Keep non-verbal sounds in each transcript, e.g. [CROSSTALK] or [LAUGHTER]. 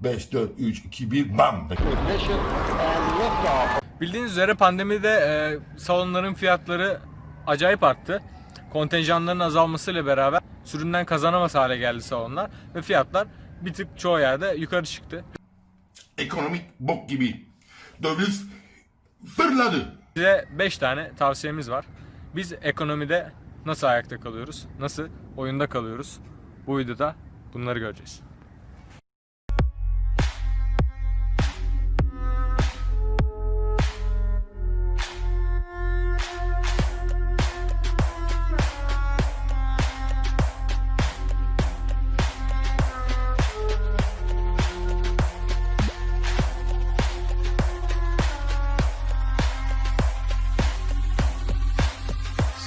5, 4, 3, 2, 1, bam. Bildiğiniz üzere pandemide e, salonların fiyatları acayip arttı. Kontenjanların azalmasıyla beraber sürümden kazanamaz hale geldi salonlar ve fiyatlar bir tık çoğu yerde yukarı çıktı. Ekonomik bok gibi. Döviz fırladı. Size 5 tane tavsiyemiz var. Biz ekonomide nasıl ayakta kalıyoruz? Nasıl oyunda kalıyoruz? Bu videoda bunları göreceğiz.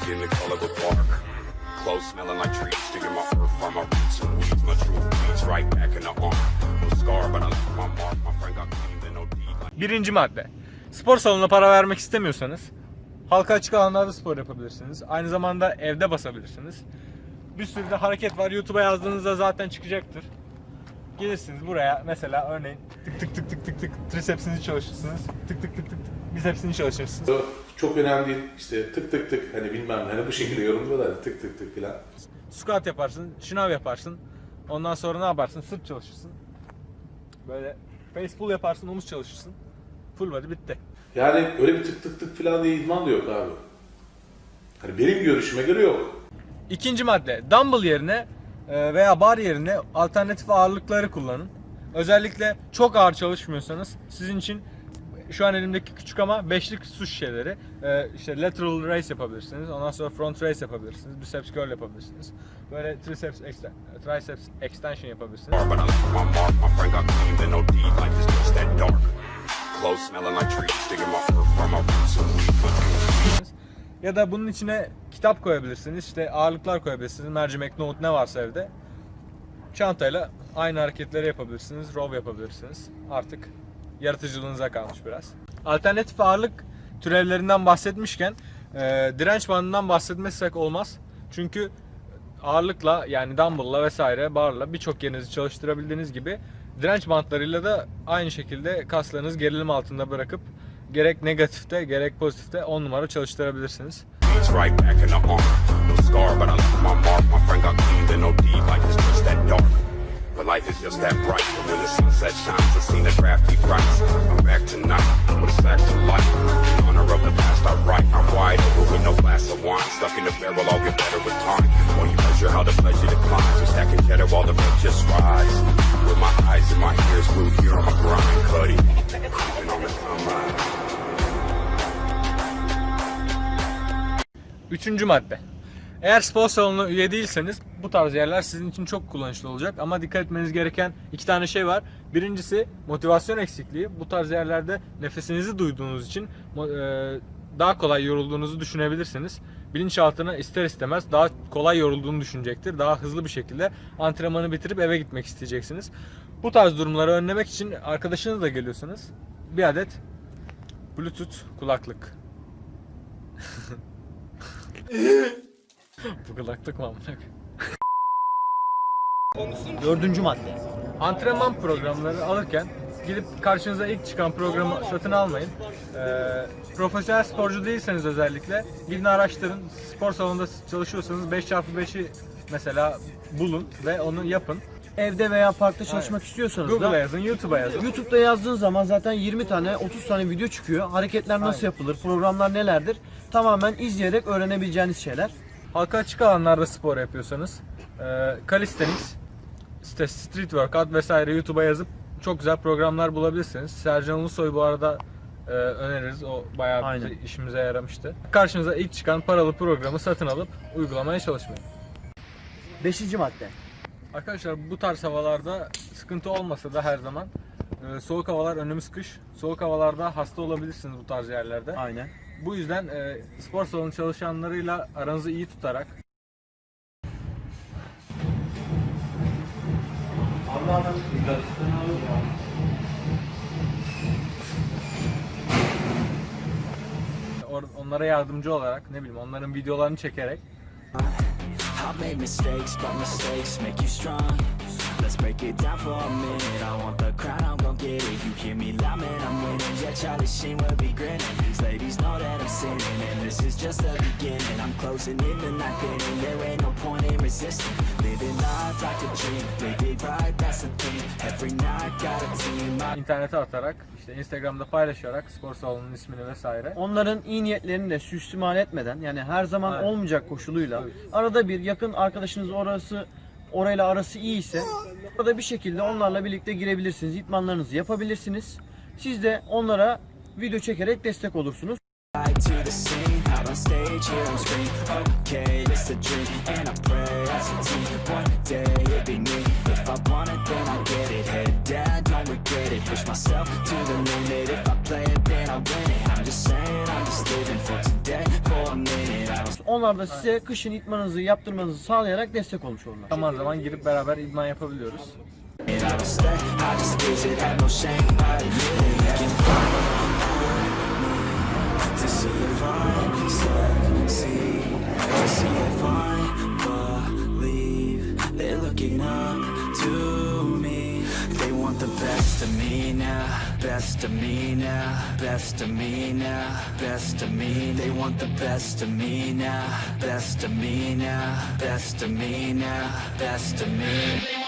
Skin the color of bark. Clothes smelling like trees. Digging my earth from my roots and weeds. My true weeds right back in the arm. No scar, but I left my mark. My friend got clean, then no deed. Birinci madde. Spor salonuna para vermek istemiyorsanız halka açık alanlarda spor yapabilirsiniz. Aynı zamanda evde basabilirsiniz. Bir sürü de hareket var. YouTube'a yazdığınızda zaten çıkacaktır. Gelirsiniz buraya mesela örneğin tık tık tık tık tık tık trisepsinizi çalışırsınız. Tık tık tık tık tık bisepsini çalışırsınız. Çok önemli değil. İşte tık tık tık hani bilmem hani bu şekilde yorumluyorlar tık tık tık filan. Squat yaparsın, şınav yaparsın. Ondan sonra ne yaparsın? Sırt çalışırsın. Böyle face pull yaparsın, omuz çalışırsın. Full body bitti. Yani öyle bir tık tık tık filan diye idman da yok abi. Hani benim görüşüme göre yok. İkinci madde, dumbbell yerine e, veya bar yerine alternatif ağırlıkları kullanın. Özellikle çok ağır çalışmıyorsanız sizin için şu an elimdeki küçük ama beşlik su şişeleri e, işte lateral raise yapabilirsiniz. Ondan sonra front raise yapabilirsiniz. Biceps curl yapabilirsiniz. Böyle triceps exten- triceps extension yapabilirsiniz. Ya da bunun içine kitap koyabilirsiniz. işte ağırlıklar koyabilirsiniz. Mercimek, nohut ne varsa evde. Çantayla aynı hareketleri yapabilirsiniz. Row yapabilirsiniz. Artık yaratıcılığınıza kalmış biraz. Alternatif ağırlık türevlerinden bahsetmişken e, direnç bandından bahsetmezsek olmaz. Çünkü ağırlıkla yani dumbbell'la vesaire barla birçok yerinizi çalıştırabildiğiniz gibi direnç bantlarıyla da aynı şekilde kaslarınızı gerilim altında bırakıp gerek negatifte gerek pozitifte 10 numara çalıştırabilirsiniz. But. Life is just that bright. When the sunset shines, the price. I'm back tonight to life. I with no glass of wine. Stuck in the barrel, I'll get better with time. You measure how the pleasure stacking the rise. With my eyes and my ears here on my grind. Üçüncü madde. Eğer spor salonuna üye değilseniz bu tarz yerler sizin için çok kullanışlı olacak. Ama dikkat etmeniz gereken iki tane şey var. Birincisi motivasyon eksikliği. Bu tarz yerlerde nefesinizi duyduğunuz için e, daha kolay yorulduğunuzu düşünebilirsiniz. Bilinçaltına ister istemez daha kolay yorulduğunu düşünecektir. Daha hızlı bir şekilde antrenmanı bitirip eve gitmek isteyeceksiniz. Bu tarz durumları önlemek için arkadaşınızla geliyorsunuz. Bir adet Bluetooth kulaklık. [LAUGHS] [LAUGHS] Bu kulaklık mı amına? Dördüncü madde. Antrenman programları alırken gidip karşınıza ilk çıkan programı satın almayın. Ee, profesyonel sporcu değilseniz özellikle gidin araştırın. Spor salonunda çalışıyorsanız 5x5'i mesela bulun ve onu yapın. Evde veya parkta çalışmak istiyorsanız Google'a da yazın, YouTube'a yazın. YouTube'da yazdığın zaman zaten 20 tane 30 tane video çıkıyor. Hareketler nasıl Aynen. yapılır, programlar nelerdir? Tamamen izleyerek öğrenebileceğiniz şeyler. Halka açık alanlarda spor yapıyorsanız e, calisthenics, işte street workout vesaire YouTube'a yazıp çok güzel programlar bulabilirsiniz. Sercan Ulusoy bu arada e, öneririz. O bayağı Aynen. bize- işimize yaramıştı. Karşınıza ilk çıkan paralı programı satın alıp uygulamaya çalışmayın. Beşinci madde. Arkadaşlar bu tarz havalarda sıkıntı olmasa da her zaman e, soğuk havalar önümüz kış. Soğuk havalarda hasta olabilirsiniz bu tarz yerlerde. Aynen. Bu yüzden e, spor salonu çalışanlarıyla aranızı iyi tutarak or- onlara yardımcı olarak ne bileyim onların videolarını çekerek I've made mistakes, but mistakes make you strong. Let's break it down for a minute. I want the crown, I'm gon' get it. You hear me loud, man, I'm winning. Yeah, Charlie Sheen will be grinning. These ladies know that I'm sinning And this is just the beginning. I'm closing in the night inning There ain't no point in resisting. Living life like a dream living right, that's the thing. Every night, got a team. I İnternete atarak, işte Instagram'da paylaşarak spor salonunun ismini vesaire. Onların iyi niyetlerini de süstimal etmeden yani her zaman Aynen. olmayacak koşuluyla arada bir yakın arkadaşınız orası orayla arası iyi ise orada bir şekilde onlarla birlikte girebilirsiniz. İtmanlarınızı yapabilirsiniz. Siz de onlara video çekerek destek olursunuz. On stage, here on screen. Okay, it's a dream, and I pray as a team. One day it'll be me. If I want it, then I get it. Head down, don't regret it. Push myself to the limit. If I play it, then I win it. I'm just saying, I'm just living for today, for a minute. I Onlar da size kışın itmanınızı yaptırmanızı sağlayarak destek olmuş olurlar. Zaman zaman girip beraber idman yapabiliyoruz. I don't stay, I just visit, have no shame. I admit it. Looking looking up to me. They want the best of me now, best of me now, best of me now, best of me. They want the best of me now, best of me now, best of me now, best of me.